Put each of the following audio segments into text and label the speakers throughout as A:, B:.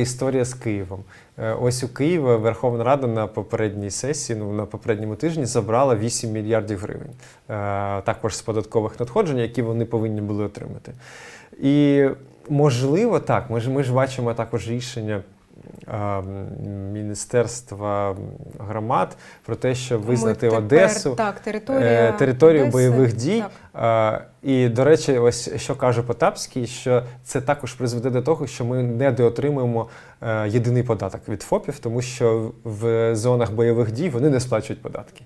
A: Історія з Києвом. Е, Ось у Києва Верховна Рада на попередній сесії, ну на попередньому тижні, забрала 8 мільярдів гривень, е, також з податкових надходжень, які вони повинні були отримати. І можливо, так, ми ж ми ж бачимо також рішення. е, Міністерства громад про те, щоб визнати
B: тепер,
A: Одесу
B: так,
A: територію
B: Одеси,
A: бойових дій.
B: Так.
A: І, до речі, ось що каже Потапський, що це також призведе до того, що ми недоотримуємо е, єдиний податок від ФОПів, тому що в зонах бойових дій вони не сплачують податки.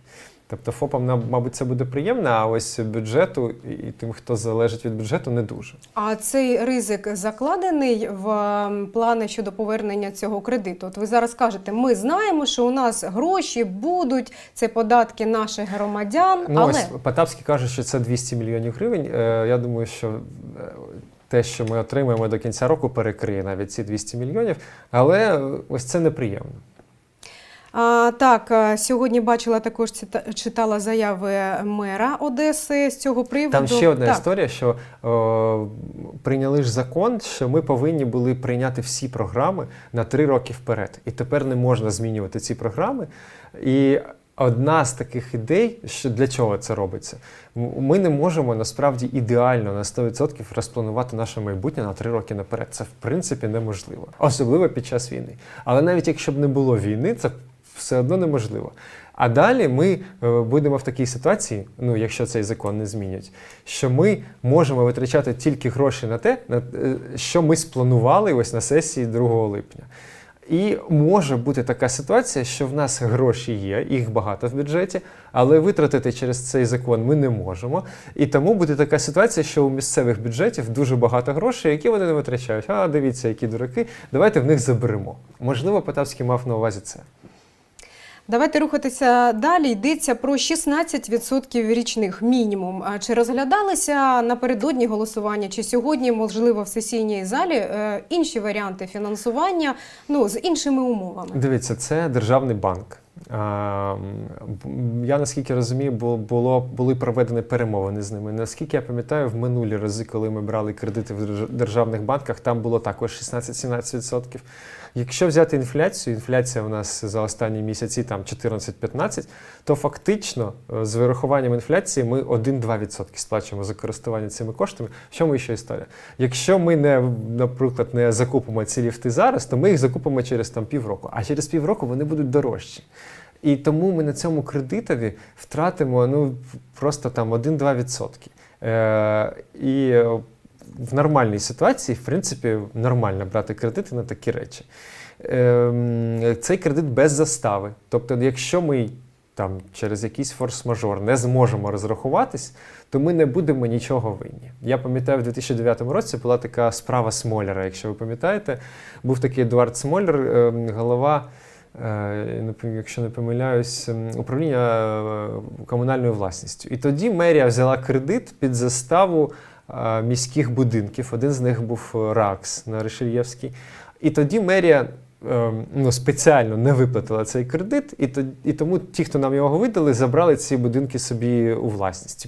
A: Тобто ФОПам, мабуть, це буде приємно, а ось бюджету і тим, хто залежить від бюджету, не дуже.
B: А цей ризик закладений в ем, плани щодо повернення цього кредиту. От ви зараз кажете, ми знаємо, що у нас гроші будуть, це податки наших громадян,
A: Ну,
B: але
A: ось Потапський каже, що це 200 мільйонів гривень. Е, Я думаю, що е, те, що ми отримаємо до кінця року, перекриє навіть ці 200 мільйонів. Але е, ось це неприємно.
B: А, так, сьогодні бачила також читала заяви мера Одеси з цього приводу.
A: Там ще одна
B: так.
A: історія, що о, прийняли ж закон, що ми повинні були прийняти всі програми на три роки вперед. І тепер не можна змінювати ці програми. І одна з таких ідей, що для чого це робиться, ми не можемо насправді ідеально на 100% розпланувати наше майбутнє на три роки наперед. Це в принципі неможливо, особливо під час війни. Але навіть якщо б не було війни, це все одно неможливо. А далі ми е, будемо в такій ситуації, ну якщо цей закон не змінять, що ми можемо витрачати тільки гроші на те, на, е, що ми спланували ось на сесії 2 липня. І може бути така ситуація, що в нас гроші є, їх багато в бюджеті, але витратити через цей закон ми не можемо. І тому буде така ситуація, що у місцевих бюджетів дуже багато грошей, які вони не витрачають. А дивіться, які дураки, давайте в них заберемо. Можливо, Потапський мав на увазі це.
B: Давайте рухатися далі. Йдеться про 16% річних мінімум. Чи розглядалися напередодні голосування, чи сьогодні, можливо, в сесійній залі е, інші варіанти фінансування ну, з іншими умовами?
A: Дивіться, це державний банк. А, Я наскільки розумію, бу- було, були проведені перемовини з ними. Наскільки я пам'ятаю, в минулі рази, коли ми брали кредити в держ- державних банках, там було також 16-17%. Якщо взяти інфляцію, інфляція у нас за останні місяці там 14-15, то фактично е, з вирахуванням інфляції ми 1-2% сплачуємо за користування цими коштами. В чому ще історія? Якщо ми не, наприклад, не закупимо ці ліфти зараз, то ми їх закупимо через там півроку, а через півроку вони будуть дорожчі. І тому ми на цьому кредитові втратимо ну, просто там 1-2%. Е, і е, в нормальній ситуації, в принципі, нормально брати кредити на такі речі. Ем, Цей кредит без застави. Тобто, якщо ми там через якийсь форс-мажор не зможемо розрахуватись, то ми не будемо нічого винні. Я пам'ятаю, в 2009 році була така справа Смоляра, якщо ви пам'ятаєте, був такий Едуард Смоляр, ем, голова. Е, Якщо не помиляюсь, ем, управління е, комунальною власністю. І тоді мерія взяла кредит під заставу е, міських будинків. Один з них був РАКС на Решельєвській. І тоді мерія ну, спеціально не виплатила цей кредит, і тому ті, хто нам його видали, забрали ці будинки собі у власність.